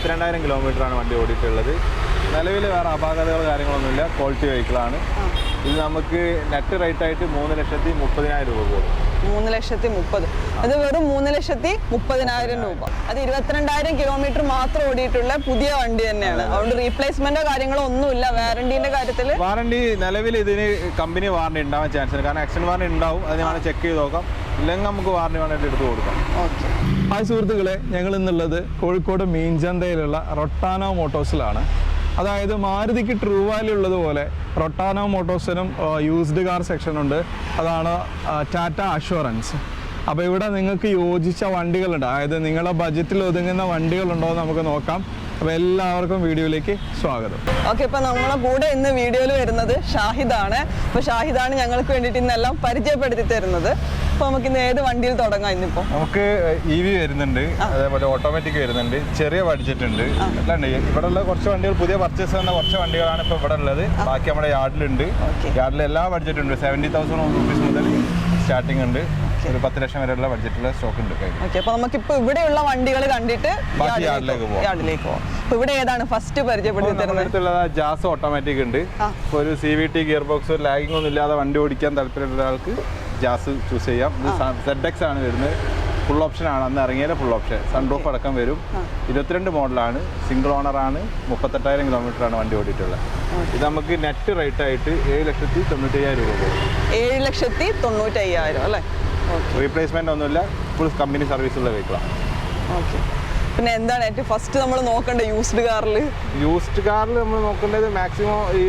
അറുപത്തിരണ്ടായിരം കിലോമീറ്ററാണ് വണ്ടി ഓടിയിട്ടുള്ളത്. നിലവിൽ വേറെ അപാകതകൾ കാര്യങ്ങളൊന്നുമില്ല. ക്വാളിറ്റി വെഹിക്കിളാണ് ഇത് നമുക്ക് നെറ്റ് റേറ്റ് ആയിട്ട് മൂന്ന് ലക്ഷത്തി മുപ്പതിനായിരം രൂപ പോകും മൂന്ന് ലക്ഷത്തി മുപ്പത്. അത് വെറും മൂന്ന് ലക്ഷത്തി മുപ്പതിനായിരം രൂപ. അത് ഇരുപത്തിരണ്ടായിരം കിലോമീറ്റർ മാത്രം ഓടിയിട്ടുള്ള പുതിയ വണ്ടി തന്നെയാണ്. അതുകൊണ്ട് റീപ്ലേസ്മെന്റോ കാര്യങ്ങളോ ഒന്നുമില്ല. വാറണ്ടിന്റെ കാര്യത്തിൽ വാറണ്ടി നിലവിൽ ഇതിന് കമ്പനി വാറണ്ടി ഉണ്ടാവാൻ ചാൻസ് ഉണ്ട്. കാരണം ആക്സിഡന്റ് വാറണ്ടി ഉണ്ടാവും. അത് വേണമെങ്കിൽ ചെക്ക് ചെയ്ത് നോക്കാം. ഇല്ലെങ്കിൽ നമുക്ക് വാറണ്ടി വേണമെങ്കിൽ എടുത്ത് കൊടുക്കാം. ഓക്കെ. ഹായ് സുഹൃത്തുക്കളെ ഞങ്ങൾ ഇന്നുള്ളത് കോഴിക്കോട് മീൻചന്തയിലുള്ള റൊട്ടാനോ മോട്ടോഴ്സിലാണ്. അതായത് മാരുതിക്ക് ട്രൂ വാല്യൂ ഉള്ളതുപോലെ റൊട്ടാനോ മോട്ടോഴ്സിനും യൂസ്ഡ് കാർ സെക്ഷൻ ഉണ്ട്. അതാണ് ടാറ്റ അഷുറൻസ് അപ്പോൾ ഇവിടെ നിങ്ങൾക്ക് യോജിച്ച വണ്ടികളുണ്ട്. അതായത് നിങ്ങളുടെ ബജറ്റിൽ ഒതുങ്ങുന്ന വണ്ടികളുണ്ടോ എന്ന് നമുക്ക് നോക്കാം. അപ്പോൾ എല്ലാവർക്കും വീഡിയോയിലേക്ക് സ്വാഗതം. ഓക്കെ ഇപ്പൊ നമ്മളെ കൂടെ ഇന്ന് വീഡിയോയിൽ വരുന്നത് ഷാഹിദാണ്. അപ്പൊ ഷാഹിദാണ് ഞങ്ങൾക്ക് വേണ്ടിയിട്ട് ഇന്നെല്ലാം പരിചയപ്പെടുത്തി തരുന്നത്. അപ്പൊ നമുക്ക് ഇന്ന് ഏത് വണ്ടിയിൽ തുടങ്ങാം ഇന്നിപ്പോ? നമുക്ക് ഇ വി വരുന്നുണ്ട്. അതേപോലെ ഓട്ടോമാറ്റിക് വരുന്നുണ്ട്. ചെറിയ ബഡ്ജറ്റ് ഉണ്ട്. എല്ലാം ഇവിടെ ഉള്ള കുറച്ച് വണ്ടികൾ പുതിയ പർച്ചേസ് ചെയ്യുന്ന കുറച്ച് വണ്ടികളാണ് ഇപ്പോൾ ഇവിടെ ഉള്ളത് ബാക്കി നമ്മുടെ യാർഡിലുണ്ട് യാർഡിലെല്ലാം യാർഡിൽ എല്ലാ ബഡ്ജറ്റും ഉണ്ട്. സെവന്റി തൗസൻഡ് റുപ്പീസ് മുതൽ സ്റ്റാർട്ടിംഗ് ഉണ്ട്. ഒരു പത്ത് ലക്ഷം വരെയുള്ള ബഡ്ജറ്റുള്ള സ്റ്റോക്ക് ഉണ്ട് ഓക്കെ അപ്പൊ നമുക്കിപ്പോ ഇവിടെയുള്ള വണ്ടികൾ കണ്ടിട്ട് യാർഡിലേക്ക് പോവാം. യാർഡിലേക്ക് പോവാം. അപ്പൊ ഇവിടെ ഏതാണ് ഫസ്റ്റ് പരിചയപ്പെടുത്തി തരുന്നത് ജാസ് ഓട്ടോമാറ്റിക് ഉണ്ട്. ഒരു C V T gear box ഒരു ലാഗിംഗ് ഒന്നും ഇല്ലാതെ വണ്ടി ഓടിക്കാൻ താല്പര്യമുള്ള ഒരാൾക്ക് ജാസ് ചൂസ് ചെയ്യാം. സെഡ് എക്സ് ആണ് വരുന്നത്. ഫുൾ ഓപ്ഷൻ ആണ്. അന്ന് ഇറങ്ങിയാലും ഫുൾ ഓപ്ഷൻ സൺറൂഫ് അടക്കം വരും. ഇരുപത്തിരണ്ട് മോഡലാണ്. സിംഗിൾ ഓണർ ആണ്. മുപ്പത്തെട്ടായിരം കിലോമീറ്റർ ആണ് വണ്ടി ഓടിയിട്ടുള്ളത്. ഇത് നമുക്ക് നെറ്റ് റേറ്റ് ആയിട്ട് ഏഴ് ലക്ഷത്തി തൊണ്ണൂറ്റി അയ്യായിരം രൂപ പോകും ഏഴ് ലക്ഷത്തി തൊണ്ണൂറ്റി അയ്യായിരം അല്ലേ? ഓക്കെ റീപ്ലേസ്മെന്റ് ഒന്നുമില്ല. ഫുൾ കമ്പനി സർവീസ് ഉള്ള വെഹിക്കിളാണ് ഓക്കെ പിന്നെ എന്താണ് ഏറ്റവും ഫസ്റ്റ് നമ്മൾ നോക്കേണ്ടത് യൂസ്ഡ് കാറിൽ യൂസ്ഡ് കാറിൽ നമ്മൾ നോക്കേണ്ടത് മാക്സിമം ഈ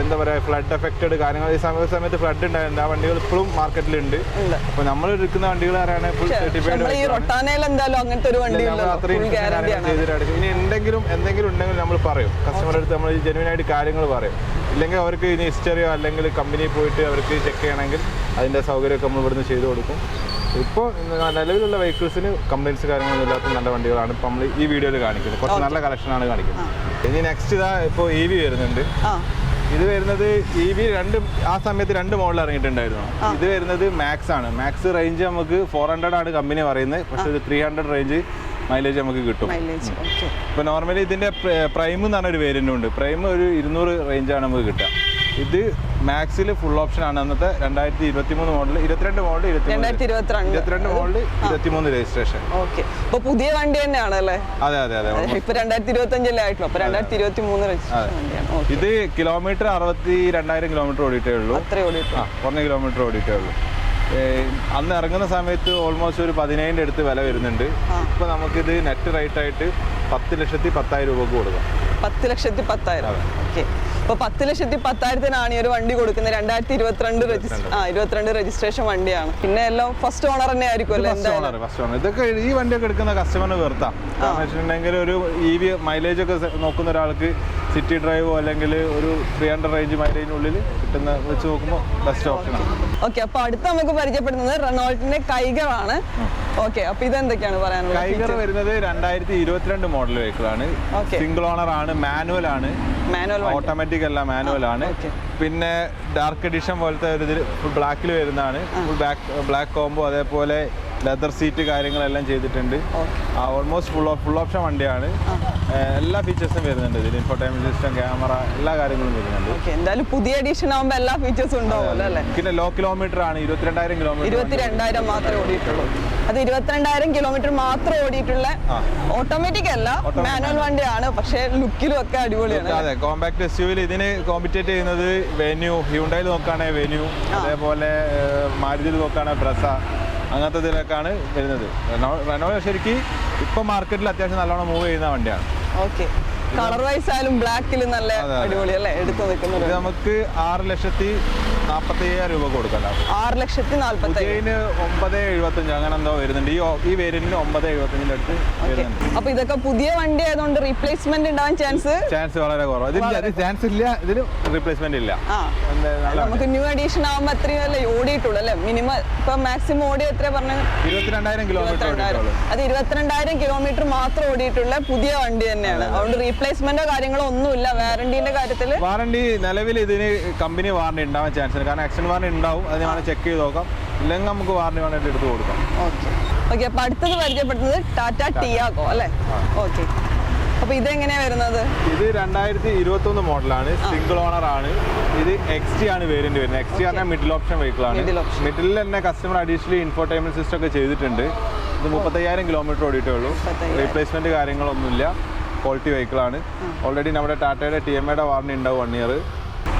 എന്താ പറയുക ഫ്ലഡ് എഫക്റ്റഡ് കാര്യങ്ങൾ. ഈ സമയ സമയത്ത് ഫ്ലഡ് ഉണ്ടായിട്ടുണ്ട്. ആ വണ്ടികൾ ഇപ്പോഴും മാർക്കറ്റിലുണ്ട് ഉണ്ട്. അപ്പോൾ നമ്മൾ എടുക്കുന്ന വണ്ടികൾ ഈ റൊട്ടാനയിൽ എന്തായാലും അങ്ങനത്തെ ഒരു വണ്ടി ഇനി എന്തെങ്കിലും എന്തെങ്കിലും ഉണ്ടെങ്കിൽ നമ്മൾ പറയും. കസ്റ്റമറുടെ അടുത്ത് നമ്മൾ ജെനുവിൻ ആയിട്ട് കാര്യങ്ങൾ പറയും. ഇല്ലെങ്കിൽ അവർക്ക് ഇനി ഹിസ്റ്ററിയോ അല്ലെങ്കിൽ കമ്പനിയിൽ പോയിട്ട് അവർക്ക് ചെക്ക് ചെയ്യണമെങ്കിൽ അതിന്റെ സൗകര്യമൊക്കെ നമ്മൾ ഇവിടുന്ന് ചെയ്തു കൊടുക്കും. ഇപ്പോൾ നിലവിലുള്ള വെഹിക്കിൾസിന് കംപ്ലൈൻസ് കാര്യങ്ങളൊന്നും ഇല്ലാത്ത നല്ല വണ്ടികളാണ് ഇപ്പോൾ നമ്മൾ ഈ വീഡിയോയിൽ കാണിക്കുന്നത്. കുറച്ച് നല്ല കളക്ഷനാണ് കാണിക്കുന്നത്. ഇനി നെക്സ്റ്റ് ഇതാ ഇപ്പോൾ ഇ വി വരുന്നുണ്ട്. ഇത് വരുന്നത് ഇ വി രണ്ട് ആ സമയത്ത് രണ്ട് മോഡൽ ഇറങ്ങിയിട്ടുണ്ടായിരുന്നു. ഇത് വരുന്നത് മാക്സ് ആണ്. മാക്സ് റേഞ്ച് നമുക്ക് ഫോർ ഹൺഡ്രഡ് ആണ് കമ്പനി പറയുന്നത്. പക്ഷെ ഇത് ത്രീ ഹൺഡ്രഡ് റേഞ്ച് മൈലേജ് നമുക്ക് കിട്ടും. ഇപ്പൊ നോർമലി ഇതിന്റെ പ്രൈം എന്ന് പറഞ്ഞൊരു വേരിയന്റ് ഉണ്ട്. പ്രൈം ഒരു ഇരുന്നൂറ് റേഞ്ചാണ് നമുക്ക് കിട്ടുക. ഇത് മാക്സിൽ ഫുൾ ഓപ്ഷൻ ആണ്. അന്നത്തെ രണ്ടായിരത്തി ഇരുപത്തി മൂന്ന് മോഡൽ ഇരുപത്തിരണ്ട് മോഡൽ ഇരുപത്തിരണ്ട് മോഡൽ ഇരുപത്തിമൂന്ന് രജിസ്ട്രേഷൻ. ഓക്കെ. അപ്പൊ പുതിയ വണ്ടി തന്നെയാണ് അല്ലേ? അതെ അതെ അതെ. ഇപ്പൊ രണ്ടായിരത്തി ഇരുപത്തി അഞ്ചല്ലേ ആയിട്ടുള്ളൂ. അപ്പൊ രണ്ടായിരത്തി ഇരുപത്തി മൂന്ന് രജിസ്ട്രേഷൻ ഇത് കിലോമീറ്റർ അറുപത്തി രണ്ടായിരം കിലോമീറ്റർ ഓടിയിട്ടേ ഉള്ളൂ. അത്രേ കുറഞ്ഞ കിലോമീറ്റർ ഓടിയിട്ടേ ഉള്ളൂ. അന്ന് ഇറങ്ങുന്ന സമയത്ത് ഓൾമോസ്റ്റ് ഒരു പതിനേഴിന്റെ അടുത്ത് വില വരുന്നുണ്ട്. ഇപ്പോൾ നമുക്കിത് നെറ്റ് റേറ്റ് ആയിട്ട് പത്ത് ലക്ഷത്തി പത്തായിരം രൂപക്ക് കൊടുക്കാം. പത്ത് ലക്ഷത്തി പത്തായിരം. ഓക്കെ. അപ്പൊ പത്ത് ലക്ഷത്തി പത്തായിരത്തിനാണ് ഈ ഒരു വണ്ടി കൊടുക്കുന്നത്. രണ്ടായിരത്തി ഇരുപത്തിരണ്ട്. രജിസ്റ്റർ ആ ഇരുപത്തിരണ്ട് രജിസ്ട്രേഷൻ വണ്ടിയാണ്. പിന്നെ എല്ലാം ഫസ്റ്റ് ഓണർ തന്നെ ആയിരിക്കും അല്ലേ ഫസ്റ്റ് ഓണർ ഫസ്റ്റ് ഓണർ ഇതൊക്കെ ഈ വണ്ടിയൊക്കെ എടുക്കുന്ന കസ്റ്റമറിന് വെച്ചിട്ടുണ്ടെങ്കിൽ ഒരു ഇ വി മൈലേജ് ഒക്കെ നോക്കുന്ന ഒരാൾക്ക് സിറ്റി ഡ്രൈവോ അല്ലെങ്കിൽ ഒരു ത്രീ ഹൺഡ്രഡ് റേഞ്ച് മൈലേജിനുള്ളിൽ കിട്ടുന്ന വെച്ച് നോക്കുമ്പോൾ ബെസ്റ്റ് ഓപ്ഷനാണ് ഓക്കെ അപ്പൊ അടുത്ത നമുക്ക് പരിചയപ്പെടുന്നത് റെനോൾട്ടിന്റെ കൈകളാണ് ഓക്കെ അപ്പൊ ഇതെന്തൊക്കെയാണ് പറയാനുള്ളത്? കൈഗർ വരുന്നത് രണ്ടായിരത്തി ഇരുപത്തിരണ്ട് മോഡൽ വെഹിക്കിളാണ് ആണ് സിംഗിൾ ഓണർ ആണ് മാനുവൽ ആണ്. മാനുവൽ ഓട്ടോമാറ്റിക് അല്ല മാനുവൽ ആണ്. പിന്നെ ഡാർക്ക് എഡിഷൻ പോലത്തെ ഒരു ഇതിൽ ഫുൾ ബ്ലാക്കിൽ വരുന്നതാണ്. ഫുൾ ബ്ലാക്ക് ബ്ലാക്ക് കോംബോ അതേപോലെ ലെതർ സീറ്റ് കാര്യങ്ങളെല്ലാം ചെയ്തിട്ടുണ്ട്. ഓൾമോസ്റ്റ് ഫുൾ ഫുൾ ഓപ്ഷൻ വണ്ടിയാണ്. എല്ലാ ഫീച്ചേഴ്സും വരുന്നുണ്ട്. ഇതിൽ ഇൻഫോർടൈൻമെന്റ് സിസ്റ്റം ക്യാമറ എല്ലാ കാര്യങ്ങളും വരുന്നുണ്ട്. എന്തായാലും പുതിയ എഡീഷൻ ആകുമ്പോൾ എല്ലാ ഫീച്ചേഴ്സും ഉണ്ടാവുമല്ലോ അല്ലേ? പിന്നെ ലോ കിലോമീറ്റർ ആണ്. ഇരുപത്തിരണ്ടായിരം കിലോമീറ്റർ ഇരുപത്തിരണ്ടായിരം മാത്രമേ ഓടിയിട്ടുള്ളൂ. അത് ഇരുപത്തിരണ്ടായിരം കിലോമീറ്റർ മാത്രം ഓടിയിട്ടുള്ള ഓട്ടോമാറ്റിക് അല്ല മാനുവൽ വണ്ടിയാണ്. പക്ഷേ ലുക്കിലും ഒക്കെ അടിപൊളിയാണ് അതെ കോമ്പാക്ട് എസ് യുവിൽ ഇതിന് കോമ്പറ്റേറ്റ് ചെയ്യുന്നത് വെന്യൂ ഹ്യൂണ്ടായിൽ നോക്കുകയാണെങ്കിൽ വെന്യൂ അതേപോലെ മാരുതി നോക്കുകയാണെങ്കിൽ ബ്രസ അങ്ങനത്തെ ഇതിലേക്കാണ് വരുന്നത്. റെനോ ശരിക്കും ഇപ്പം മാർക്കറ്റിൽ അത്യാവശ്യം നല്ലോണം മൂവ് ചെയ്യുന്ന വണ്ടിയാണ്. ഓക്കെ കളർ വൈസ് ആയാലും ബ്ലാക്കിൽ നല്ല. അടിപൊളി അല്ലേ? എടുത്തു നിൽക്കുന്നത് നമുക്ക് ആറ് ലക്ഷത്തി നാൽപ്പത്തി അയ്യായിരം രൂപ കൊടുക്കാം ലാഭം. ആറ് ലക്ഷത്തി നാല്പത്തി ഒമ്പത് എഴുപത്തഞ്ച് അങ്ങനെ എന്തോ വരുന്നുണ്ട്. ഈ ഈ വേരിയന്റിന് ഒമ്പത് എഴുപത്തഞ്ചിന്റെ അടുത്ത് വരുന്നുണ്ട്. അപ്പൊ ഇതൊക്കെ പുതിയ വണ്ടി ആയതുകൊണ്ട് റീപ്ലേസ്മെന്റ് ഉണ്ടാവാൻ ചാൻസ് ചാൻസ് വളരെ കുറവ്. ഇതിൽ ചാൻസ് ഇല്ല ഇതിന് റീപ്ലേസ്മെന്റ് ഇല്ല. നമുക്ക് ന്യൂ എഡീഷൻ ആകുമ്പോൾ അത്രയും അല്ലേ ഓടിയിട്ടുള്ളൂ അല്ലേ? മിനിമം ഇപ്പൊ മാക്സിമം ഓടി എത്ര പറഞ്ഞു ഇരുപത്തിരണ്ടായിരം കിലോമീറ്റർ അത് ഇരുപത്തിരണ്ടായിരം കിലോമീറ്റർ മാത്രം ഓടിയിട്ടുള്ള പുതിയ വണ്ടി തന്നെയാണ്. അതുകൊണ്ട് റീപ്ലേസ്മെന്റോ കാര്യങ്ങളോ ഒന്നുമില്ല. വാറന്റിന്റെ കാര്യത്തിൽ വാറണ്ടി നിലവിൽ ഇതിന് കമ്പനി വാറണ്ടി ഉണ്ടാവാൻ ചാൻസ് ഉണ്ട് കാരണം ആക്സിഡന്റ് വാറണ്ടി ഉണ്ടാവും. അത് വേണമെങ്കിൽ ചെക്ക് ചെയ്ത് നോക്കാം. ഇല്ലെങ്കിൽ നമുക്ക് വാറണ്ടി വേണമെങ്കിൽ എടുത്ത് കൊടുക്കാം. ഓക്കെ. ഓക്കെ അപ്പൊ അടുത്തത് പരിചയപ്പെടുന്നത് ടാറ്റ ടിയാഗോ അല്ലേ? ഓക്കെ. അപ്പൊ ഇതെങ്ങനെയാ വരുന്നത്? ഇത് രണ്ടായിരത്തി ഇരുപത്തി ഒന്ന് മോഡലാണ് സിംഗിൾ ഓണർ ആണ്. ഇത് എക്സ് ടി ആണ് വേരിയന്റ് വരുന്നത്. എക്സ് ടി പറഞ്ഞാൽ മിഡിൽ ഓപ്ഷൻ വെഹിക്കിൾ ആണ്. മിഡിലിൽ തന്നെ കസ്റ്റമർ അഡീഷണലി ഇൻഫോർടൈൻമെന്റ് സിസ്റ്റം ഒക്കെ ചെയ്തിട്ടുണ്ട്. ഇത് മുപ്പത്തയ്യായിരം കിലോമീറ്റർ ഓടിയിട്ടേ ഉള്ളൂ റീപ്ലേസ്മെന്റ് കാര്യങ്ങളൊന്നുമില്ല. ക്വാളിറ്റി വെഹിക്കിൾ ആണ്. ഓൾറെഡി നമ്മുടെ ടാറ്റയുടെ ടി എം ഐയുടെ വാറണ്ടി ഉണ്ടാവും വൺ ഇയർ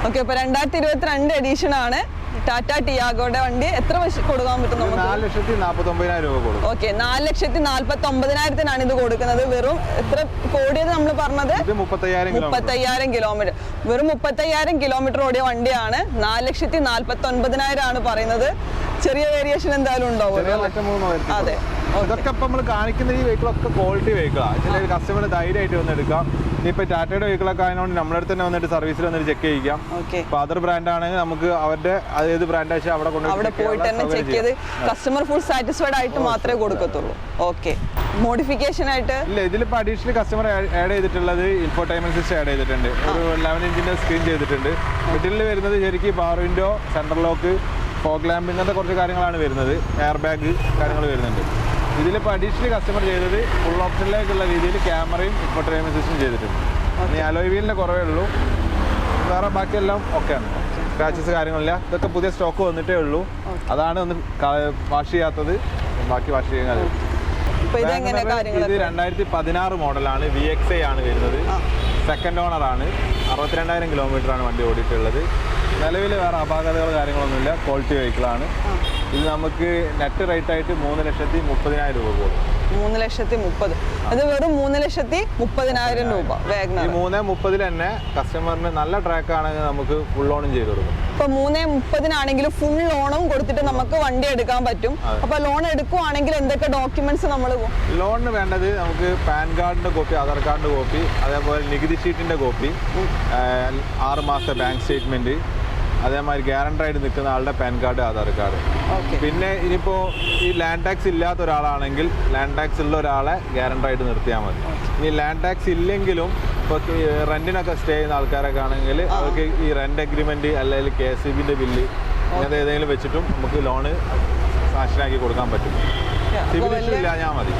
ഓക്കെ അപ്പൊ രണ്ടായിരത്തി ഇരുപത്തിരണ്ട് എഡീഷൻ ആണ് ടാറ്റ ടിയാഗോടെ വണ്ടി. എത്ര കൊടുക്കാൻ പറ്റും നമുക്ക്? നാല് ലക്ഷത്തി നാൽപ്പത്തി ഒമ്പതിനായിരം രൂപ കൊടുക്കും. ഓക്കെ നാല് ലക്ഷത്തി നാൽപ്പത്തി ഒമ്പതിനായിരത്തിനാണ് ഇത് കൊടുക്കുന്നത്. വെറും എത്ര കോടിയത് നമ്മൾ പറഞ്ഞത്? മുപ്പത്തയ്യായിരം കിലോമീറ്റർ. വെറും മുപ്പത്തയ്യായിരം കിലോമീറ്റർ ഓടിയ വണ്ടിയാണ്. നാല് ലക്ഷത്തി നാൽപ്പത്തി ഒൻപതിനായിരം ആണ് പറയുന്നത് ചെറിയ വേരിയേഷൻ എന്തായാലും ഉണ്ടാവും അതെ ഇതൊക്കെ ഇപ്പം നമ്മൾ കാണിക്കുന്ന ഈ വെഹിക്കിളൊക്കെ ക്വാളിറ്റി വെഹിക്കിളാണ് ചില കസ്റ്റമർ ധൈര്യമായിട്ട് വന്ന് എടുക്കാം. ഇനിയിപ്പോൾ ടാറ്റയുടെ വെഹിക്കിളൊക്കെ ആയതുകൊണ്ട് നമ്മുടെ അടുത്ത് തന്നെ വന്നിട്ട് സർവീസിൽ വന്നിട്ട് ചെക്ക് ചെയ്യിക്കാം. ഓക്കെ ഇപ്പോൾ അതർ ബ്രാൻഡ് ആണെങ്കിൽ നമുക്ക് അവരുടെ ഏത് ബ്രാൻഡ് വെച്ചാൽ അവിടെ കൊണ്ട് അവിടെ പോയിട്ട് തന്നെ ചെക്ക് ചെയ്ത് കസ്റ്റമർ ഫുൾ സാറ്റിസ്ഫൈഡ് ആയിട്ട് മാത്രമേ കൊടുക്കത്തുള്ളൂ. ഓക്കെ മോഡിഫിക്കേഷൻ ആയിട്ട്? ഇല്ല ഇതിലിപ്പോൾ അഡീഷണൽ കസ്റ്റമർ ആഡ് ചെയ്തിട്ടുള്ളത് ഇൻഫോർടൈൻമെന്റ് സിസ്റ്റം ആഡ് ചെയ്തിട്ടുണ്ട്. ഒരു ലെവൻ ഇഞ്ചിന്റെ സ്ക്രീൻ ചെയ്തിട്ടുണ്ട്. മിഡിലിൽ വരുന്നത് ശരിക്കും power window central lock fog lamp ഇങ്ങനത്തെ കുറച്ച് കാര്യങ്ങളാണ് വരുന്നത്. എയർ ബാഗ് കാര്യങ്ങൾ വരുന്നുണ്ട്. ഇതിലിപ്പോൾ അഡീഷണൽ കസ്റ്റമർ ചെയ്തത് ഫുൾ ഓപ്ഷനിലേക്കുള്ള രീതിയിൽ ക്യാമറയും ഇപ്പോൾ സിസ്റ്റം ചെയ്തിട്ടുണ്ട്. ഇനി അലോയ് വീലിന്റെ കുറവേ ഉള്ളൂ. വേറെ ബാക്കിയെല്ലാം ആണ്. സ്ക്രാച്ചസ് കാര്യങ്ങളില്ല. ഇതൊക്കെ പുതിയ സ്റ്റോക്ക് വന്നിട്ടേ ഉള്ളൂ. അതാണ് ഒന്ന് വാഷ് ചെയ്യാത്തത്. ബാക്കി വാഷ് ചെയ്യാൻ കാര്യം. ഇത് രണ്ടായിരത്തി പതിനാറ് മോഡലാണ്. വി എക്സ് ഐ ആണ് വരുന്നത്. സെക്കൻഡ് ഓണർ ആണ്. അറുപത്തിരണ്ടായിരം കിലോമീറ്റർ ആണ് വണ്ടി ഓടിയിട്ടുള്ളത്. നിലവിൽ വേറെ അപാകതകൾ കാര്യങ്ങളൊന്നുമില്ല. ക്വാളിറ്റി വെഹിക്കിളാണ് ഇത് നമുക്ക് നെറ്റ് റേറ്റ് ആയിട്ട് മൂന്ന് ലക്ഷത്തി മുപ്പതിനായിരം രൂപ പോകും. മൂന്ന് ലക്ഷത്തി മുപ്പത്. അത് വെറും മൂന്ന് ലക്ഷത്തി മുപ്പതിനായിരം രൂപ. വേഗനർ മൂന്ന് മുപ്പതിൽ തന്നെ കസ്റ്റമറിന് നല്ല ട്രാക്ക് ആണെങ്കിൽ നമുക്ക് ഫുൾ ഓണും ചെയ്ത് കൊടുക്കും. ഇപ്പൊ മൂന്ന് മുപ്പതിനാണെങ്കിൽ ഫുൾ ലോണും കൊടുത്തിട്ട് നമുക്ക് വണ്ടി എടുക്കാൻ പറ്റും. അപ്പൊ ലോൺ എടുക്കുവാണെങ്കിൽ എന്തൊക്കെ ഡോക്യുമെന്റ്സ് നമ്മൾ ലോണിന് വേണ്ടത് നമുക്ക് പാൻ കാർഡിന്റെ കോപ്പി ആധാർ കാർഡിന്റെ കോപ്പി അതേപോലെ നികുതി ഷീറ്റിന്റെ കോപ്പി ആറ് മാസത്തെ ബാങ്ക് സ്റ്റേറ്റ്മെന്റ് അതേമാതിരി ഗ്യാരണ്ടർ ആയിട്ട് നിൽക്കുന്ന ആളുടെ പാൻ കാർഡ് ആധാർ കാർഡ്. പിന്നെ ഇനിയിപ്പോൾ ഈ ലാൻഡ് ടാക്സ് ഇല്ലാത്ത ഒരാളാണെങ്കിൽ ലാൻഡ് ടാക്സ് ഉള്ള ഒരാളെ ഗ്യാരണ്ടർ ആയിട്ട് നിർത്തിയാൽ മതി. ഇനി ലാൻഡ് ടാക്സ് ഇല്ലെങ്കിലും ഇപ്പോൾ റെന്റിനൊക്കെ സ്റ്റേ ചെയ്യുന്ന ആൾക്കാരൊക്കെ ആണെങ്കിൽ അവർക്ക് ഈ റെന്റ് അഗ്രിമെന്റ് അല്ലെങ്കിൽ കെ എസ് ബില്ല് അങ്ങനത്തെ ഏതെങ്കിലും വെച്ചിട്ടും നമുക്ക് ലോണ് സാക്ഷനാക്കി കൊടുക്കാൻ പറ്റും. സിവിൽ ഞാൻ മതി.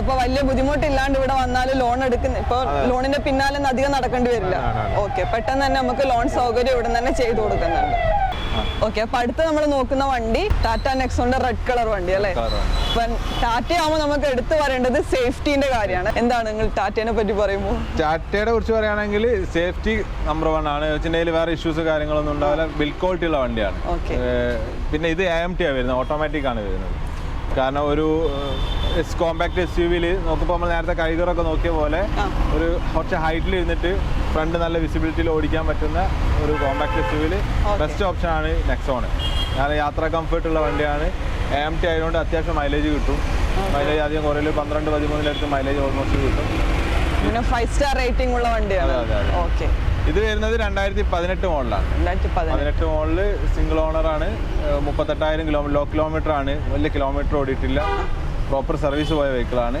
അപ്പൊ വലിയ ബുദ്ധിമുട്ടില്ലാണ്ട് ഇവിടെ വന്നാൽ ലോൺ എടുക്കുന്ന ഇപ്പൊ ലോണിന്റെ പിന്നാലെ അധികം നടക്കേണ്ടി വരില്ല. ഓക്കെ പെട്ടെന്ന് തന്നെ നമുക്ക് ലോൺ സൗകര്യം ഇവിടെ തന്നെ ചെയ്തു കൊടുക്കുന്നുണ്ട്. ഓക്കെ അപ്പൊ അടുത്ത് നമ്മൾ നോക്കുന്ന വണ്ടി ടാറ്റ നെക്സോണിന്റെ റെഡ് കളർ വണ്ടി അല്ലേ? അപ്പൊ ടാറ്റ ആവുമ്പോൾ നമുക്ക് എടുത്തു പറയേണ്ടത് സേഫ്റ്റിന്റെ കാര്യമാണ്. എന്താണ് നിങ്ങൾ ടാറ്റേനെ പറ്റി പറയുമ്പോൾ ടാറ്റയുടെ കുറിച്ച് പറയുകയാണെങ്കിൽ സേഫ്റ്റി നമ്പർ വൺ ആണ്. വെച്ചിട്ടുണ്ടെങ്കിൽ വേറെ ഇഷ്യൂസ് കാര്യങ്ങളൊന്നും ഉണ്ടാവില്ല. ബിൽഡ് ക്വാളിറ്റി ഉള്ള വണ്ടിയാണ്. പിന്നെ ഇത് എ എം ടി ആണ് വരുന്നത്. ഓട്ടോമാറ്റിക് ആണ് വരുന്നത്. കാരണം ഒരു കോമ്പാക്ട് എസ് യു വിയിൽ നോക്കുമ്പോൾ നമ്മൾ നേരത്തെ കൈകറൊക്കെ നോക്കിയ പോലെ ഒരു കുറച്ച് ഹൈറ്റിൽ ഇരുന്നിട്ട് ഫ്രണ്ട് നല്ല വിസിബിലിറ്റിയിൽ ഓടിക്കാൻ പറ്റുന്ന ഒരു കോമ്പാക്ട് എസ് യു വിയിൽ ബെസ്റ്റ് ഓപ്ഷൻ ആണ് നെക്സോണ് കാരണം യാത്ര കംഫർട്ട് ഉള്ള വണ്ടിയാണ്. എ എം ടി ആയതുകൊണ്ട് അത്യാവശ്യം മൈലേജ് കിട്ടും. മൈലേജ് ആദ്യം കുറേ പന്ത്രണ്ട് പതിമൂന്നിലടുത്ത് മൈലേജ് ഓൾമോസ്റ്റ് കിട്ടും. പിന്നെ ഫൈവ് സ്റ്റാർ റേറ്റിംഗ് ഉള്ള വണ്ടിയാണ്. ഓക്കെ ഇത് വരുന്നത് രണ്ടായിരത്തി പതിനെട്ട്. മോഡലാണ് പതിനെട്ട് മോഡൽ സിംഗിൾ ആണ്. മുപ്പത്തെട്ടായിരം കിലോമീറ്റർ ലോ കിലോമീറ്റർ ആണ്. വലിയ കിലോമീറ്റർ ഓടിയിട്ടില്ല. പ്രോപ്പർ സർവീസ് പോയ വെഹിക്കിളാണ്.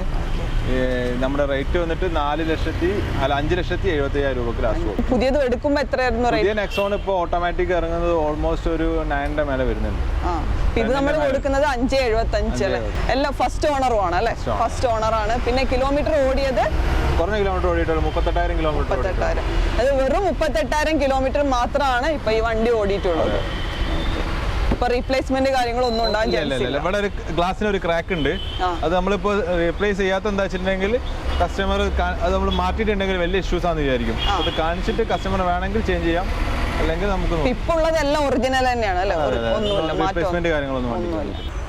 നമ്മുടെ റേറ്റ് വന്നിട്ട് നാല് ലക്ഷത്തി അല്ല അഞ്ച് ലക്ഷത്തി എഴുപത്തി അയ്യായിരം രൂപക്ക് ലാസ്റ്റ് പുതിയത് എടുക്കുമ്പോൾ എത്രയായിരുന്നു പുതിയ നെക്സോൺ ഇപ്പോൾ ഓട്ടോമാറ്റിക് ഇറങ്ങുന്നത് ഓൾമോസ്റ്റ് ഒരു നയന്റെ മേലെ വരുന്നുണ്ട്. ഇത് നമ്മൾ കൊടുക്കുന്നത് അഞ്ച് എഴുപത്തി അഞ്ച് അല്ലേ എല്ലാം ഫസ്റ്റ് ഓണറും ആണ് അല്ലേ ഫസ്റ്റ് ഓണർ ആണ്. പിന്നെ കിലോമീറ്റർ ഓടിയത്? കുറഞ്ഞ കിലോമീറ്റർ ഓടിയിട്ടുള്ളൂ മുപ്പത്തെട്ടായിരം കിലോമീറ്റർ മുപ്പത്തെട്ടായിരം. അത് വെറും മുപ്പത്തെട്ടായിരം കിലോമീറ്റർ മാത്രമാണ് ഇപ്പൊ ഈ വണ്ടി ഓടിയിട്ടുള്ളത്. ഇപ്പൊ റീപ്ലേസ്മെന്റ് കാര്യങ്ങളൊന്നും ഇല്ല ഇവിടെ ഒരു ഗ്ലാസ്സിന് ഒരു ക്രാക്ക് ഉണ്ട്. അത് നമ്മളിപ്പോ റീപ്ലേസ് ചെയ്യാത്ത എന്താ വെച്ചിട്ടുണ്ടെങ്കിൽ കസ്റ്റമർ അത് നമ്മൾ മാറ്റിയിട്ടുണ്ടെങ്കിൽ വലിയ ഇഷ്യൂസ് ആണെന്ന് വിചാരിക്കും. അത് കാണിച്ചിട്ട് കസ്റ്റമർ വേണമെങ്കിൽ ചേഞ്ച് ചെയ്യാം. അല്ലെങ്കിൽ നമുക്ക്. ഇപ്പൊ ഉള്ളതെല്ലാം ഒറിജിനൽ തന്നെയാണ് അല്ലേ? റീപ്ലേസ്മെന്റ് കാര്യങ്ങളൊന്നും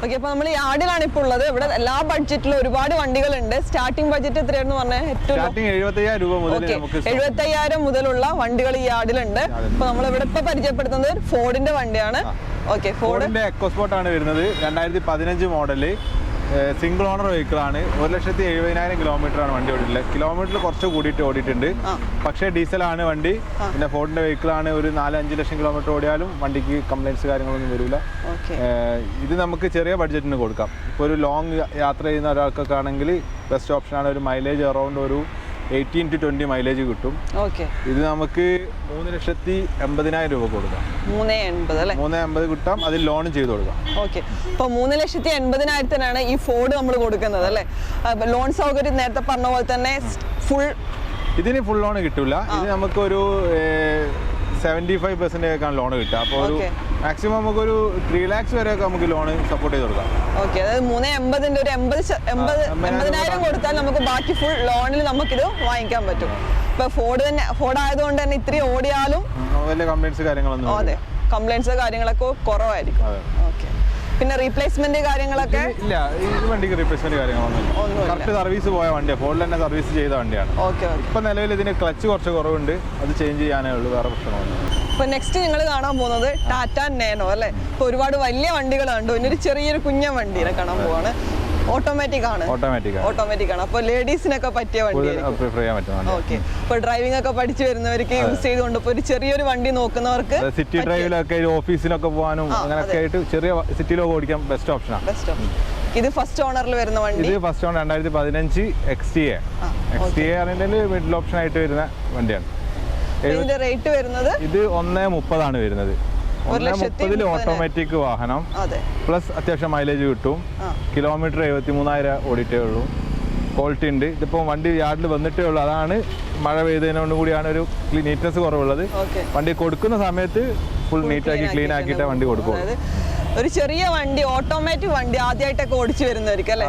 ഓക്കെ അപ്പൊ നമ്മൾ ഈ ആടിലാണ് ഇപ്പോൾ ഉള്ളത്. ഇവിടെ എല്ലാ ബഡ്ജറ്റിലും ഒരുപാട് വണ്ടികളുണ്ട്. സ്റ്റാർട്ടിംഗ് ബഡ്ജറ്റ് എത്രയാണെന്ന് പറഞ്ഞാൽ ഏറ്റവും എഴുപത്തയ്യായിരം മുതലുള്ള വണ്ടികൾ ഈ യാർഡിലുണ്ട് അപ്പൊ നമ്മൾ ഇവിടെ ഇപ്പൊ പരിചയപ്പെടുത്തുന്നത് ഒരു ഫോർഡിന്റെ വണ്ടിയാണ്. ഓക്കെ ഫോർഡിന്റെ എക്കോസ്പോർട്ട് ആണ് വരുന്നത്. രണ്ടായിരത്തി പതിനഞ്ച് മോഡൽ സിംഗിൾ ഓണർ വെഹിക്കിൾ ആണ്. ഒരു ലക്ഷത്തി എഴുപതിനായിരം കിലോമീറ്റർ ആണ് വണ്ടി ഓടിയിട്ടുള്ളത്. കിലോമീറ്റർ കുറച്ച് കൂടിയിട്ട് ഓടിയിട്ടുണ്ട്. പക്ഷേ ഡീസലാണ് വണ്ടി. പിന്നെ ഫോർഡിന്റെ വെഹിക്കിൾ ആണ്. ഒരു നാല് അഞ്ച് ലക്ഷം കിലോമീറ്റർ ഓടിയാലും വണ്ടിക്ക് കംപ്ലൈൻസ് കാര്യങ്ങളൊന്നും വരില്ല ഇത് നമുക്ക് ചെറിയ ബഡ്ജറ്റിന് കൊടുക്കാം. ഇപ്പോൾ ഒരു ലോങ് യാത്ര ചെയ്യുന്ന ഒരാൾക്കൊക്കെ ആണെങ്കിൽ ബെസ്റ്റ് ഓപ്ഷനാണ് ഒരു മൈലേജ് അറൗണ്ട് ഒരു എയ്റ്റീൻ ടു ട്വന്റി മൈലേജ് കിട്ടും. ഇത് നമുക്ക് മൂന്ന് ലക്ഷത്തി എൺപതിനായിരം രൂപ കൊടുക്കാം. മൂന്ന് എൺപത് അല്ലേ? മൂന്ന് എൺപത് കിട്ടാം അതിൽ ലോൺ ചെയ്ത് കൊടുക്കാം. ഓക്കെ ഇപ്പൊ മൂന്ന് ലക്ഷത്തി എൺപതിനായിരത്തിനാണ് ഈ ഫോർഡ് നമ്മൾ കൊടുക്കുന്നത് അല്ലേ? ലോൺ സൗകര്യം നേരത്തെ പറഞ്ഞ പോലെ തന്നെ ഫുൾ ഇതിന് ഫുൾ ലോൺ കിട്ടില്ല ഇത് നമുക്കൊരു സെവന്റി ഫൈവ് പെർസെന്റേജ് ഒക്കെയാണ് ലോൺ കിട്ടുക. അപ്പോൾ ഒരു. മാക്സിമം നമുക്കൊരു ത്രീ ലാക്സ് വരെയൊക്കെ നമുക്ക് ലോൺ സപ്പോർട്ട് ചെയ്ത് കൊടുക്കാം. ഓക്കെ അതായത് മൂന്ന് എൺപതിന്റെ ഒരു എൺപത് എൺപതിനായിരം കൊടുത്താൽ നമുക്ക് ബാക്കി ഫുൾ ലോണിൽ നമുക്കിത് വാങ്ങിക്കാൻ പറ്റും. ഇപ്പൊ ഫോർഡ് തന്നെ ഫോർഡ് ആയതുകൊണ്ട് തന്നെ ഇത്രയും ഓടിയാലും വലിയ കംപ്ലൈന്റ്സ് കാര്യങ്ങളൊന്നും അതെ കംപ്ലൈന്റ്സ് കാര്യങ്ങളൊക്കെ കുറവായിരിക്കും. പിന്നെ റീപ്ലേസ്മെന്റ് കാര്യങ്ങളൊക്കെ? ഇല്ല ഈ വണ്ടിക്ക് റീപ്ലേസ്മെന്റ് കാര്യങ്ങളൊന്നും. കറക്റ്റ് സർവീസ് പോയ വണ്ടിയാണ് ഫോണിൽ തന്നെ സർവീസ് ചെയ്ത വണ്ടിയാണ്. ഓക്കെ ഇപ്പൊ നിലവിൽ ഇതിന് ക്ലച്ച് കുറച്ച് കുറവുണ്ട്. അത് ചേഞ്ച് ചെയ്യാനേ ഉള്ളൂ വേറെ പ്രശ്നമൊന്നും ഇപ്പൊ നെക്സ്റ്റ് നിങ്ങൾ കാണാൻ പോകുന്നത് ടാറ്റ നേനോ അല്ലെ? ഇപ്പൊ ഒരുപാട് വലിയ വണ്ടികളുണ്ട് പിന്നെ ഒരു ചെറിയൊരു കുഞ്ഞ വണ്ടിനെ കാണാൻ പോവാണ്. ഓട്ടോമാറ്റിക് ആണ്. ഓട്ടോമാറ്റിക് ഓട്ടോമാറ്റിക് ആണ്. അപ്പൊ ലേഡീസിനൊക്കെ പറ്റിയ വണ്ടി പ്രിഫർ ചെയ്യാൻ പറ്റുന്ന ഓക്കെ ഇപ്പൊ ഡ്രൈവിംഗ് ഒക്കെ പഠിച്ചു വരുന്നവർക്ക് യൂസ് ചെയ്തുകൊണ്ട് ഇപ്പൊ ഒരു ചെറിയൊരു വണ്ടി നോക്കുന്നവർക്ക് സിറ്റി ഡ്രൈവിലൊക്കെ ഓഫീസിനൊക്കെ പോകാനും അങ്ങനെയൊക്കെ ആയിട്ട് ചെറിയ സിറ്റിയിലൊക്കെ ഓടിക്കാൻ ബെസ്റ്റ് ഓപ്ഷനാണ് ബെസ്റ്റ് ഇത് ഫസ്റ്റ് ഓണറിൽ വരുന്ന വണ്ടി? ഇത് ഫസ്റ്റ് ഓൺ രണ്ടായിരത്തി പതിനഞ്ച് X T A X T A middle option ആയിട്ട് വരുന്ന വണ്ടിയാണ്. ഇതിന്റെ റേറ്റ് വരുന്നത്? ഇത് ഒന്ന് മുപ്പതാണ് വരുന്നത്. മുപ്പതിൽ. ഓട്ടോമാറ്റിക് വാഹനം. പ്ലസ് അത്യാവശ്യം മൈലേജ് കിട്ടും. കിലോമീറ്റർ എഴുപത്തി മൂന്നായിരം ഓടിയിട്ടേ ഉള്ളൂ. ക്വാളിറ്റി ഉണ്ട്. ഇതിപ്പോൾ വണ്ടി യാർഡിൽ വന്നിട്ടേ ഉള്ളൂ. അതാണ് മഴ പെയ്തതിനോട് കൂടിയാണ് ഒരു നീറ്റ്നെസ് കുറവുള്ളത്. വണ്ടി കൊടുക്കുന്ന സമയത്ത് ഫുൾ നീറ്റാക്കി ക്ലീൻ ആക്കിയിട്ടേ വണ്ടി കൊടുക്കുള്ളൂ ഒരു ചെറിയ വണ്ടി ഓട്ടോമാറ്റിക് വണ്ടി ആദ്യമായിട്ടൊക്കെ ഓടിച്ചു വരുന്നവർക്ക് അല്ലേ?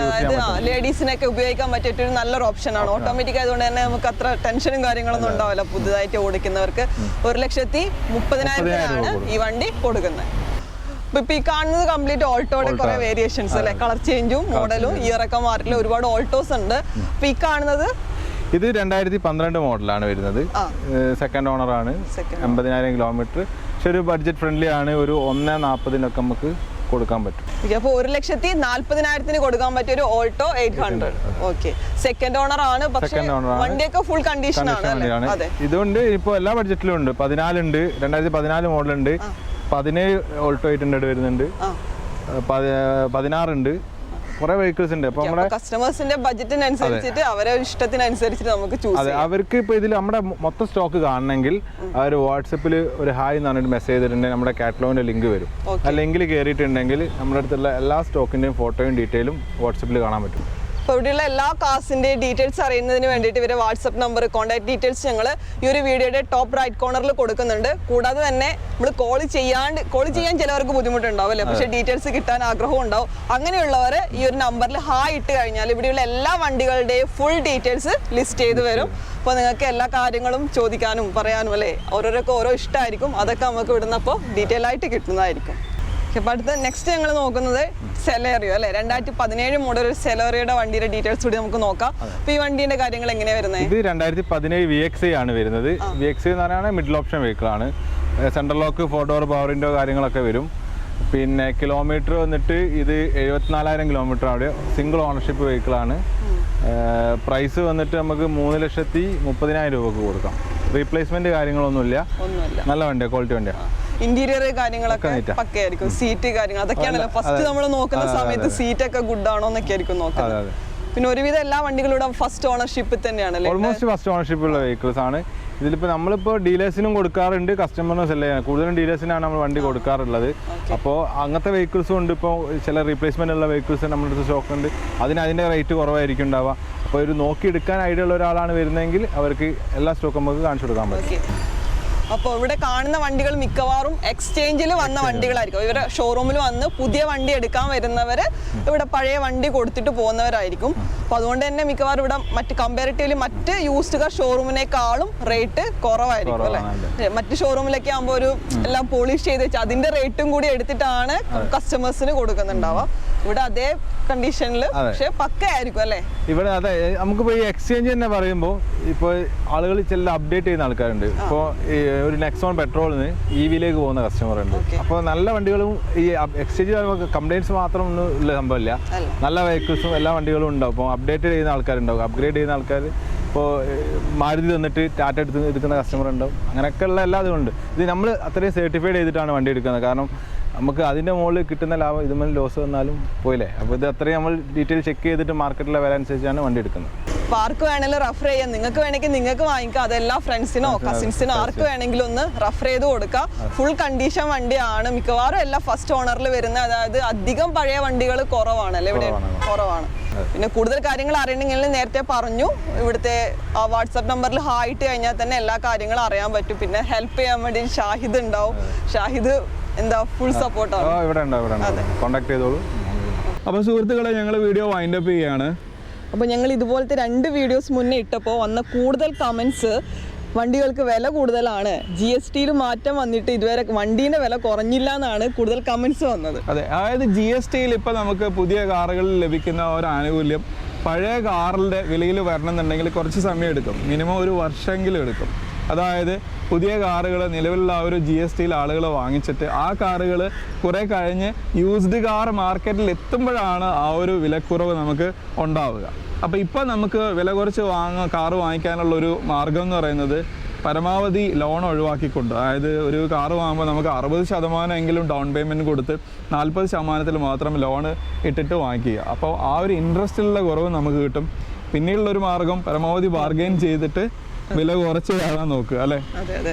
അതായത് ലേഡീസിനൊക്കെ ഉപയോഗിക്കാൻ പറ്റിയ ഒരു നല്ലൊരു ഓപ്ഷനാണ് ഓട്ടോമാറ്റിക് ആയതുകൊണ്ട് തന്നെ നമുക്ക് അത്ര ടെൻഷനും കാര്യങ്ങളൊന്നും ഉണ്ടാവില്ല. പുതുതായിട്ട് ഓടിക്കുന്നവർക്ക് ഒരു ലക്ഷത്തി മുപ്പതിനായിരം രൂപയാണ് ഈ വണ്ടി കൊടുക്കുന്നത്. ഇപ്പൊ ഈ കാണുന്നത് കംപ്ലീറ്റ് ഓൾട്ടോയുടെ കുറെ വേരിയേഷൻസ് അല്ലെ? കളർ ചേഞ്ചും മോഡലും ഇയറൊക്കെ മാറിയിട്ടുള്ള ഒരുപാട് ഓൾട്ടോസ് ഉണ്ട്. അപ്പൊ ഈ കാണുന്നത്? ഇത് രണ്ടായിരത്തി പന്ത്രണ്ട് മോഡലാണ് വരുന്നത്. സെക്കൻഡ് ഓണർ ആണ്. എൺപതിനായിരം കിലോമീറ്റർ പക്ഷെ ഒരു ബഡ്ജറ്റ് ഫ്രണ്ട്ലി ആണ് ഒരു ഒന്ന് നാൽപ്പതിനൊക്കെ നമുക്ക് കൊടുക്കാൻ പറ്റും. അപ്പൊ ഒരു ലക്ഷത്തി നാല്പതിനായിരത്തിന് കൊടുക്കാൻ പറ്റിയ ഒരു Alto eight hundred okay second owner ആണ് പക്ഷേ വണ്ടിയൊക്കെ ഫുൾ കണ്ടീഷൻ ആണ് ഇതുകൊണ്ട് ഇപ്പോൾ എല്ലാ ബഡ്ജറ്റിലും ഉണ്ട്. പതിനാലുണ്ട് രണ്ടായിരത്തി പതിനാല് മോഡലുണ്ട് പതിനേഴ് ഓൾട്ടോ എയ്റ്റ് ഹൺഡ്രഡ് വരുന്നുണ്ട്. പതിനാറുണ്ട് കുറേ വെഹിക്കിൾസ് ഉണ്ട്. അപ്പോൾ നമ്മുടെ കസ്റ്റമേഴ്സിന്റെ ബഡ്ജറ്റിനനുസരിച്ചിട്ട് അവരെ ഇഷ്ടത്തിനനുസരിച്ചിട്ട് നമുക്ക് ചൂസ് അതെ അവർക്ക് ഇപ്പോൾ ഇതിൽ നമ്മുടെ മൊത്തം സ്റ്റോക്ക് കാണണമെങ്കിൽ അവർ വാട്സപ്പിൽ ഒരു ഹായ് എന്ന് പറഞ്ഞിട്ട് മെസ്സേജ് ചെയ്തിട്ടുണ്ടെങ്കിൽ നമ്മുടെ കാറ്റലോഗിന്റെ ലിങ്ക് വരും. ആ ലിങ്കിൽ കയറിയിട്ടുണ്ടെങ്കിൽ നമ്മുടെ അടുത്തുള്ള എല്ലാ സ്റ്റോക്കിന്റെയും ഫോട്ടോയും ഡീറ്റെയിലും വാട്സപ്പിൽ കാണാൻ പറ്റും. അപ്പോൾ ഇവിടെയുള്ള എല്ലാ കാസിന്റെ ഡീറ്റെയിൽസ് അറിയുന്നതിന് വേണ്ടിയിട്ട് ഇവരെ വാട്സപ്പ് നമ്പർ കോൺടാക്ട് ഡീറ്റെയിൽസ് ഞങ്ങൾ ഈ ഒരു വീഡിയോയുടെ ടോപ്പ് റൈറ്റ് കോർണറിൽ കൊടുക്കുന്നുണ്ട്. കൂടാതെ തന്നെ നമ്മൾ കോൾ ചെയ്യാണ്ട് കോൾ ചെയ്യാൻ ചിലവർക്ക് ബുദ്ധിമുട്ടുണ്ടാവും അല്ലേ? പക്ഷേ ഡീറ്റെയിൽസ് കിട്ടാൻ ആഗ്രഹം ഉണ്ടാവും. അങ്ങനെയുള്ളവർ ഈ ഒരു നമ്പറിൽ ഹായ് ഇട്ട് കഴിഞ്ഞാൽ ഇവിടെയുള്ള എല്ലാ വണ്ടികളുടെയും ഫുൾ ഡീറ്റെയിൽസ് ലിസ്റ്റ് ചെയ്ത് വരും. അപ്പോൾ നിങ്ങൾക്ക് എല്ലാ കാര്യങ്ങളും ചോദിക്കാനും പറയാനും അല്ലേ? ഓരോരൊക്കെ ഓരോ ഇഷ്ടമായിരിക്കും അതൊക്കെ നമുക്ക് ഇവിടുന്ന് ഡീറ്റെയിൽ ആയിട്ട് കിട്ടുന്നതായിരിക്കും. അപ്പോൾ അടുത്ത നെക്സ്റ്റ് ഞങ്ങൾ നോക്കുന്നത് സെലേറിയോ അല്ലേ? രണ്ടായിരത്തി പതിനേഴ് മോഡൽ ഒരു സെലേറിയുടെ വണ്ടിയുടെ ഡീറ്റെയിൽസ് കൂടി നമുക്ക് നോക്കാം. അപ്പോൾ ഈ വണ്ടിയുടെ കാര്യങ്ങൾ എങ്ങനെയാണ് വരുന്നത് ഇത് രണ്ടായിരത്തി പതിനേഴ് വി എക്സ് ആണ് വരുന്നത്. വി എക്സ് എന്ന് പറയുന്നത് മിഡിൽ ഓപ്ഷൻ വെഹിക്കിൾ ആണ്. Central lock four door power window കാര്യങ്ങളൊക്കെ വരും. പിന്നെ കിലോമീറ്റർ വന്നിട്ട് ഇത് എഴുപത്തിനാലായിരം കിലോമീറ്റർ അവിടെ സിംഗിൾ ഓണർഷിപ്പ് വെഹിക്കിൾ ആണ്. പ്രൈസ് വന്നിട്ട് നമുക്ക് മൂന്ന് ലക്ഷത്തി മുപ്പതിനായിരം രൂപക്ക് കൊടുക്കാം. റീപ്ലേസ്മെന്റ് കാര്യങ്ങളൊന്നുമില്ല. നല്ല വണ്ടിയാണ് ക്വാളിറ്റി വണ്ടിയാണ് ഇന്റീരിയർ കാര്യങ്ങളൊക്കെ പക്കെ ആയിരിക്കും പക്കയായിരിക്കും. സീറ്റ് കാര്യങ്ങൾ അതൊക്കെയാണല്ലോ ഫസ്റ്റ് നമ്മൾ നോക്കുന്ന സമയത്ത് സീറ്റ് ഒക്കെ ഗുഡ് ആണോ എന്നൊക്കെ ആയിരിക്കും നോക്കുന്നത് പിന്നെ ഒരുവിധം എല്ലാ വണ്ടികളുടെ ഫസ്റ്റ് ഓണർഷിപ്പ് തന്നെയാണ് ഓൾമോസ്റ്റ് ഫസ്റ്റ് ഓണർഷിപ്പ് ഉള്ള വെഹിക്കിൾസ് ആണ്. ഇതിലിപ്പോൾ നമ്മളിപ്പോ ഡീലേഴ്സിനും കൊടുക്കാറുണ്ട് കസ്റ്റമറിനും സെൽ ചെയ്യാൻ. കൂടുതലും ഡീലേഴ്സിനാണ് നമ്മൾ വണ്ടി കൊടുക്കാറുള്ളത്. അപ്പോൾ അങ്ങനത്തെ വെഹിക്കിൾസും ഉണ്ട്. ഇപ്പോൾ ചില റീപ്ലേസ്മെന്റ് ഉള്ള വെഹിക്കിൾസ് നമ്മുടെ അടുത്ത് സ്റ്റോക്ക് ഉണ്ട്. അതിന് അതിന്റെ റേറ്റ് കുറവായിരിക്കും ഉണ്ടാവുക. അപ്പോൾ ഒരു നോക്കി എടുക്കാൻ ഐഡിയ ഉള്ള ഒരാളാണ് വരുന്നതെങ്കിൽ അവർക്ക് എല്ലാ സ്റ്റോക്കും നമുക്ക് കാണിച്ചു കൊടുക്കാൻ പറ്റും. അപ്പോൾ ഇവിടെ കാണുന്ന വണ്ടികൾ മിക്കവാറും എക്സ്ചേഞ്ചിൽ വന്ന വണ്ടികളായിരിക്കും. ഇവരെ ഷോറൂമിൽ വന്ന് പുതിയ വണ്ടി എടുക്കാൻ വരുന്നവര് ഇവിടെ പഴയ വണ്ടി കൊടുത്തിട്ട് പോകുന്നവരായിരിക്കും. അപ്പോൾ അതുകൊണ്ട് തന്നെ മിക്കവാറും ഇവിടെ മറ്റ് കമ്പാരിറ്റീവ്ലി മറ്റ് യൂസ്ഡ് കാർ ഷോറൂമിനേക്കാളും റേറ്റ് കുറവായിരിക്കും അല്ലേ? മറ്റ് ഷോറൂമിലൊക്കെ ആകുമ്പോൾ ഒരു എല്ലാം പോളിഷ് ചെയ്ത് വെച്ച് അതിന്റെ റേറ്റും കൂടി എടുത്തിട്ടാണ് കസ്റ്റമേഴ്സിന് കൊടുക്കുന്നുണ്ടാവുക. ഇവിടെ അതേ കണ്ടീഷനിൽ പക്ഷെ പക്ക ആയിരിക്കും അല്ലേ? ഇവിടെ അതെ നമുക്കിപ്പോ ഈ എക്സ്ചേഞ്ച് തന്നെ പറയുമ്പോൾ ഇപ്പോൾ ആളുകൾ ചില അപ്ഡേറ്റ് ചെയ്യുന്ന ആൾക്കാരുണ്ട്. ഇപ്പോൾ ഒരു നെക്സോൺ പെട്രോളിന് ഇ വിയിലേക്ക് പോകുന്ന കസ്റ്റമർ ഉണ്ട്. അപ്പോൾ നല്ല വണ്ടികളും ഈ എക്സ്ചേഞ്ച് കംപ്ലൈന്റ്സ് മാത്രം ഒന്നും ഉള്ള സംഭവമില്ല. നല്ല വെഹിക്കിൾസും എല്ലാ വണ്ടികളും ഉണ്ടാവും. അപ്പോൾ അപ്ഡേറ്റ് ചെയ്യുന്ന ആൾക്കാരുണ്ടാവും. അപ്ഗ്രേഡ് ചെയ്യുന്ന ആൾക്കാർ ഇപ്പോൾ മാരുതി തന്നിട്ട് ടാറ്റ എടുത്ത് എടുക്കുന്ന കസ്റ്റമർ ഉണ്ടാവും. അങ്ങനെയൊക്കെയുള്ള എല്ലാ ഇതും ഉണ്ട്. ഇത് നമ്മൾ അത്രയും സർട്ടിഫൈഡ് ചെയ്തിട്ടാണ് വണ്ടി എടുക്കുന്നത്. കാരണം നമുക്ക് അതിന്റെ മുകളിൽ കിട്ടുന്ന ലാഭം ഇതുമേൽ ലോസ് വന്നാലും പോയില്ലേ? അപ്പോൾ ഇത് അത്രയും നമ്മൾ ഡീറ്റെയിൽ ചെക്ക് ചെയ്തിട്ട് മാർക്കറ്റിലെ വില അനുസരിച്ചാണ് വണ്ടി എടുക്കുന്നത്. ആർക്ക് വേണമെങ്കിലും റഫർ ചെയ്യാം. നിങ്ങൾക്ക് വേണമെങ്കിൽ നിങ്ങൾക്ക് വാങ്ങിക്കാം. അതെല്ലാ ഫ്രണ്ട്സിനോ കസിൻസിനോ ആർക്ക് വേണമെങ്കിലും ഒന്ന് റഫർ ചെയ്ത് കൊടുക്കാം. ഫുൾ കണ്ടീഷൻ വണ്ടിയാണ്. മിക്കവാറും എല്ലാ ഫസ്റ്റ് ഓണറിൽ വരുന്ന അതായത് അധികം പഴയ വണ്ടികൾ കുറവാണ് കുറവാണല്ലേ ഇവിടെ കുറവാണ്. കുറവാണ്. പിന്നെ കൂടുതൽ കാര്യങ്ങൾ അറിയണമെങ്കിൽ നേരത്തെ പറഞ്ഞു. ഇവിടുത്തെ വാട്സാപ്പ് നമ്പറിൽ ഹായിട്ട് കഴിഞ്ഞാൽ തന്നെ എല്ലാ കാര്യങ്ങളും അറിയാൻ പറ്റും. പിന്നെ ഹെൽപ്പ് ചെയ്യാൻ വേണ്ടി ഷാഹിദ് ഉണ്ടാവും. ഷാഹിദ് എന്താ ഫുൾ സപ്പോർട്ടാണ് ഇവിടെ ഉണ്ട് ഇവിടെ ഉണ്ടോ കോൺടാക്ട് ചെയ്തോളൂ. അപ്പോൾ സുഹൃത്തുക്കളെ ഞങ്ങൾ വീഡിയോ വൈൻഡ് അപ്പ് ചെയ്യാണ്. അപ്പോൾ ഞങ്ങൾ ഇതുപോലത്തെ രണ്ട് വീഡിയോസ് മുന്നേ ഇട്ടപ്പോൾ വന്ന കൂടുതൽ കമൻസ് വണ്ടികൾക്ക് വില കൂടുതലാണ്. ജി എസ് ടിയിൽ മാറ്റം വന്നിട്ട് ഇതുവരെ വണ്ടീന്റെ വില കുറഞ്ഞില്ല എന്നാണ് കൂടുതൽ കമന്റ്സ് വന്നത്. അതെ അതായത് ജി എസ് ടിയിൽ ഇപ്പോൾ നമുക്ക് പുതിയ കാറുകളിൽ ലഭിക്കുന്ന ഒരു ആനുകൂല്യം പഴയ കാറിന്റെ വിലയിൽ വരണമെന്നുണ്ടെങ്കിൽ കുറച്ച് സമയം എടുക്കും. മിനിമം ഒരു വർഷമെങ്കിലും എടുക്കും. അതായത് പുതിയ കാറുകൾ നിലവിലുള്ള ആ ഒരു ജി എസ് ടിയിൽ ആളുകൾ വാങ്ങിച്ചിട്ട് ആ കാറുകൾ കുറേ കഴിഞ്ഞ് യൂസ്ഡ് കാർ മാർക്കറ്റിൽ എത്തുമ്പോഴാണ് ആ ഒരു വിലക്കുറവ് നമുക്ക് ഉണ്ടാവുക. അപ്പോൾ ഇപ്പോൾ നമുക്ക് വില കുറച്ച് വാങ്ങ കാർ വാങ്ങിക്കാനുള്ള ഒരു മാർഗം എന്ന് പറയുന്നത് പരമാവധി ലോൺ ഒഴിവാക്കിക്കൊണ്ട് അതായത് ഒരു കാറ് വാങ്ങുമ്പോൾ നമുക്ക് അറുപത് ശതമാനം എങ്കിലും ഡൗൺ പേയ്മെന്റ് കൊടുത്ത് നാൽപ്പത് ശതമാനത്തിൽ മാത്രം ലോൺ ഇട്ടിട്ട് വാങ്ങിക്കുക. അപ്പോൾ ആ ഒരു ഇൻട്രസ്റ്റിലുള്ള കുറവ് നമുക്ക് കിട്ടും. പിന്നീടുള്ളൊരു മാർഗം പരമാവധി ബാർഗെയിൻ ചെയ്തിട്ട് വില കുറച്ച് തരാൻ നോക്കുക അല്ലേ? അതെ അതെ.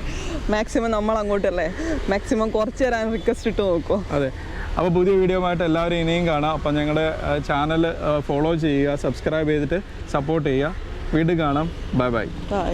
മാക്സിമം നമ്മൾ അങ്ങോട്ടല്ലേ മാക്സിമം കുറച്ച് തരാൻ റിക്വസ്റ്റ് ഇട്ട് നോക്കുമോ അതെ. അപ്പോൾ പുതിയ വീഡിയോ ആയിട്ട് എല്ലാവരും ഇനിയും കാണാം. അപ്പം ഞങ്ങളുടെ ചാനൽ ഫോളോ ചെയ്യുക സബ്സ്ക്രൈബ് ചെയ്തിട്ട് സപ്പോർട്ട് ചെയ്യുക. വീണ്ടും കാണാം. Bye bye bye